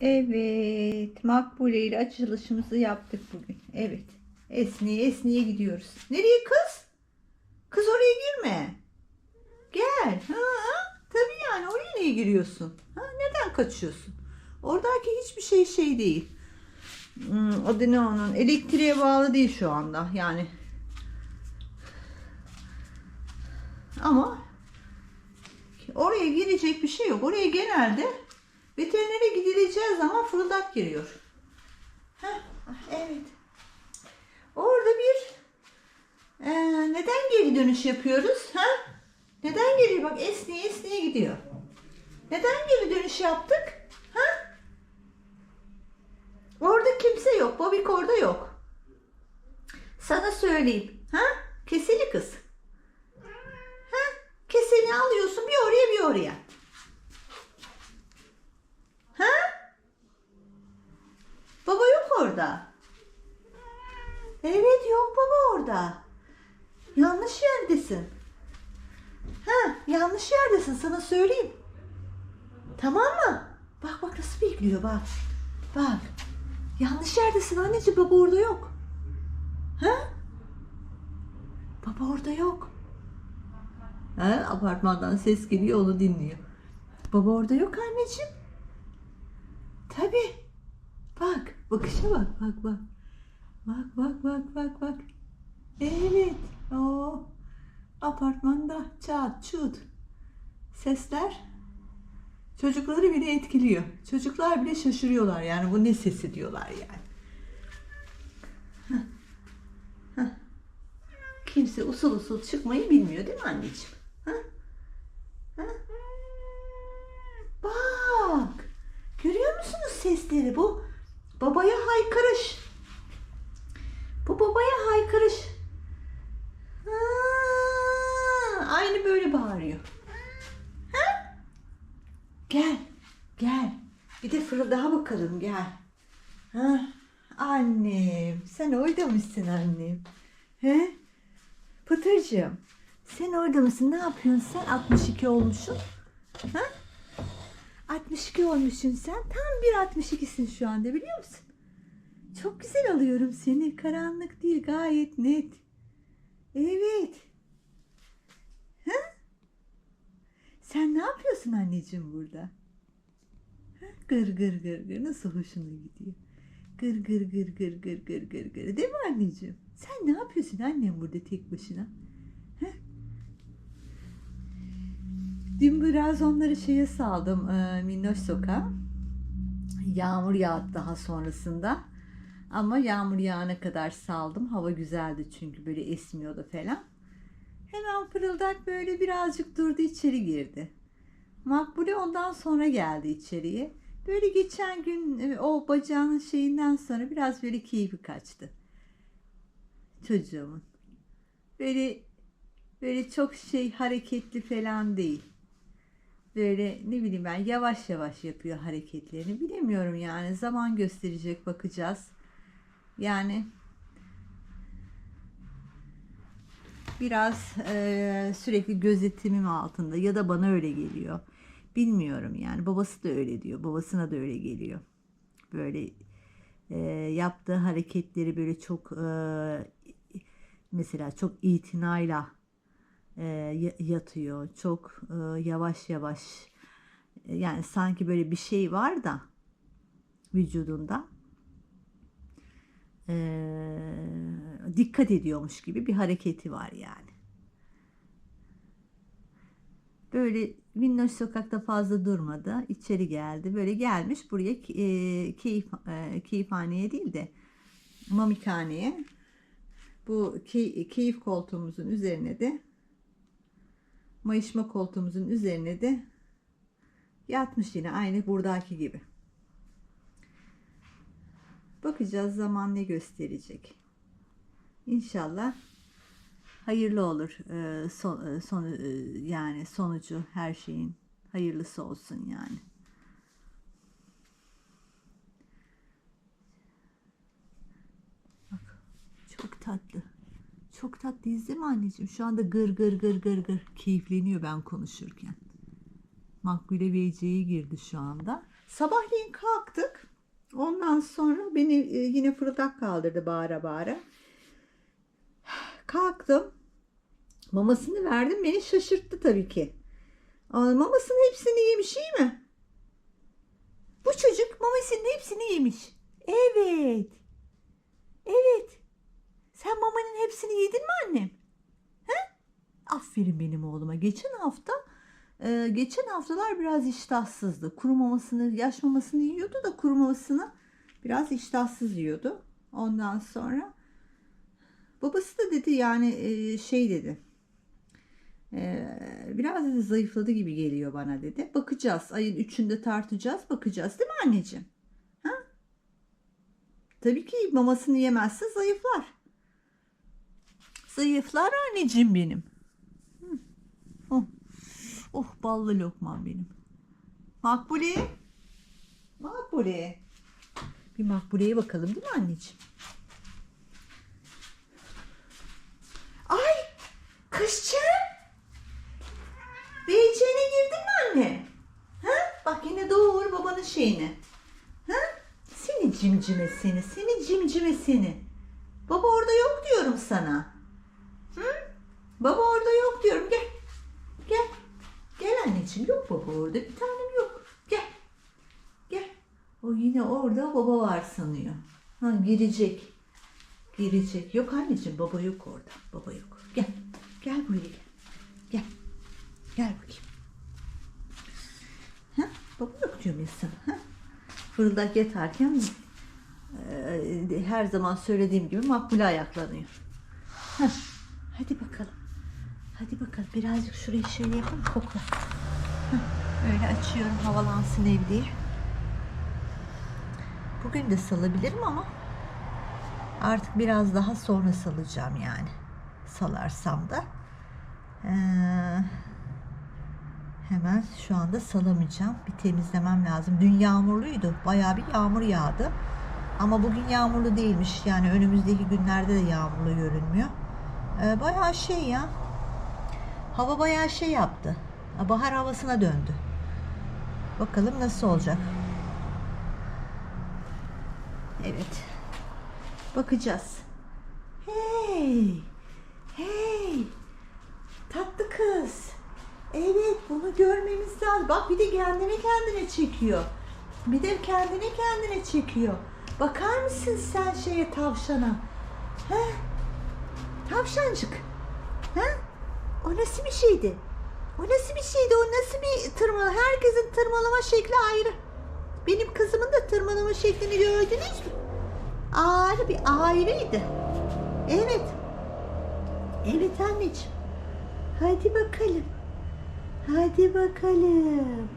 Evet, Makbule ile açılışımızı yaptık bugün. Evet, esniye esniye gidiyoruz. Nereye kız? Kız oraya girme. Gel. Ha, tabii yani oraya niye giriyorsun? Ha, neden kaçıyorsun? Oradaki hiçbir şey şey değil. Hmm, adı ne onun? Elektriğe bağlı değil şu anda. Yani ama oraya girecek bir şey yok. Oraya genelde veterinere gidileceği zaman fırıldak giriyor. Heh, evet. Orada bir ee, neden geri dönüş yapıyoruz? Ha? Neden geri bak esniye esniye gidiyor. Neden geri dönüş yaptık? Ha? Orada kimse yok. Bobik orada yok. Sana söyleyeyim. Ha? Keseli kız. Ha? Keseni alıyorsun bir oraya bir oraya. Ha? Baba yok orada. Evet yok baba orada. Yanlış yerdesin. Ha, yanlış yerdesin sana söyleyeyim. Tamam mı? Bak bak nasıl bekliyor bak. Bak. Yanlış yerdesin anneciğim baba orada yok. Ha? Baba orada yok. Ha, apartmandan ses geliyor onu dinliyor. Baba orada yok anneciğim. Tabii. Bak bakışa bak bak bak. Bak bak bak bak bak. Evet. O apartmanda çat çut sesler çocukları bile etkiliyor. Çocuklar bile şaşırıyorlar yani bu ne sesi diyorlar yani. Kimse usul usul çıkmayı bilmiyor değil mi anneciğim? Ha? Ha? Bak. Görüyor musunuz sesleri bu? Babaya haykırış. Bu babaya haykırış. Ha, aynı böyle bağırıyor. Ha? Gel, gel. Bir de fırıldağa bakalım gel. Ha? Annem, sen orada mısın annem? He? Pıtırcığım, sen orada mısın? Ne yapıyorsun sen? 62 olmuşsun. Ha? 62 olmuşsun sen. Tam bir 62'sin şu anda biliyor musun? Çok güzel alıyorum seni. Karanlık değil gayet net. Evet. Ha? Sen ne yapıyorsun anneciğim burada? Ha? Gır gır gır gır. Nasıl hoşuna gidiyor? Gır gır gır gır gır gır gır gır. Değil mi anneciğim? Sen ne yapıyorsun annem burada tek başına? Dün biraz onları şeye saldım. E, Minnoş Sokağa. Yağmur yağdı daha sonrasında. Ama yağmur yağana kadar saldım. Hava güzeldi çünkü böyle esmiyordu falan. Hemen fırıldak böyle birazcık durdu içeri girdi. Makbule ondan sonra geldi içeriye. Böyle geçen gün e, o bacağının şeyinden sonra biraz böyle keyfi kaçtı. Çocuğumun. Böyle böyle çok şey hareketli falan değil. Böyle ne bileyim ben yavaş yavaş yapıyor hareketlerini. Bilemiyorum yani zaman gösterecek bakacağız. Yani biraz e, sürekli gözetimim altında ya da bana öyle geliyor. Bilmiyorum yani babası da öyle diyor. Babasına da öyle geliyor. Böyle e, yaptığı hareketleri böyle çok e, mesela çok itinayla e, yatıyor. Çok e, yavaş yavaş e, yani sanki böyle bir şey var da vücudunda e, dikkat ediyormuş gibi bir hareketi var yani. Böyle Minnoş sokakta fazla durmadı. içeri geldi. Böyle gelmiş buraya e, keyif, e, keyifhaneye değil de mamikhaneye. Bu key, keyif koltuğumuzun üzerine de mayışma koltuğumuzun üzerine de yatmış yine aynı buradaki gibi. Bakacağız zaman ne gösterecek. İnşallah hayırlı olur. Ee, son, son, yani sonucu her şeyin hayırlısı olsun yani. Bak çok tatlı. Çok tatlı değil mi anneciğim? Şu anda gır gır gır gır gır keyifleniyor ben konuşurken. Makbule Beyce'ye girdi şu anda. Sabahleyin kalktık. Ondan sonra beni e, yine fırıldak kaldırdı bağıra bağıra. Kalktım. Mamasını verdim. Beni şaşırttı tabii ki. Mamasının hepsini yemiş iyi mi? Bu çocuk mamasının hepsini yemiş. Evet. Evet. Sen mamanın hepsini yedin mi annem? He? Aferin benim oğluma. Geçen hafta e, geçen haftalar biraz iştahsızdı. Kuru mamasını, yaş mamasını yiyordu da kuru mamasını biraz iştahsız yiyordu. Ondan sonra babası da dedi yani e, şey dedi. e, biraz dedi zayıfladı gibi geliyor bana dedi. Bakacağız. Ayın üçünde tartacağız. Bakacağız değil mi anneciğim? Ha? Tabii ki mamasını yemezse zayıflar. Zayıflar anneciğim benim. Oh. oh ballı lokmam benim. Makbule. Makbule. Bir Makbule'ye bakalım değil mi anneciğim? Ay kızcığım. BC'ne girdin mi anne? Ha? Bak yine doğur babanın şeyini. Ha? Seni cimcime seni, seni cimcime seni. Baba orada yok diyorum sana. Baba orada yok diyorum. Gel. Gel. Gel anneciğim. Yok baba orada. Bir tanem yok. Gel. Gel. O yine orada baba var sanıyor. Ha girecek. Girecek. Yok anneciğim baba yok orada. Baba yok. Gel. Gel buraya gel. Gel. Gel bakayım. Ha? Baba yok diyorum ya sana. Ha? Fırıldak yatarken e, her zaman söylediğim gibi makbule ayaklanıyor. Heh, hadi bakalım. Hadi bakalım birazcık şurayı şöyle yapalım kokla. Öyle açıyorum havalansın ev diye. Bugün de salabilirim ama artık biraz daha sonra salacağım yani. Salarsam da. Ee, hemen şu anda salamayacağım. Bir temizlemem lazım. Dün yağmurluydu. Bayağı bir yağmur yağdı. Ama bugün yağmurlu değilmiş. Yani önümüzdeki günlerde de yağmurlu görünmüyor. Ee, bayağı şey ya. Hava bayağı şey yaptı. Bahar havasına döndü. Bakalım nasıl olacak. Evet. Bakacağız. Hey! Hey! Tatlı kız. Evet bunu görmemiz lazım. Bak bir de kendine kendine çekiyor. Bir de kendine kendine çekiyor. Bakar mısın sen şeye tavşana? He? Tavşancık. He? O nasıl bir şeydi? O nasıl bir şeydi? O nasıl bir tırmalama? Herkesin tırmalama şekli ayrı. Benim kızımın da tırmalama şeklini gördünüz mü? Ayrı bir ayrıydı. Evet. Evet anneciğim. Hadi bakalım. Hadi bakalım.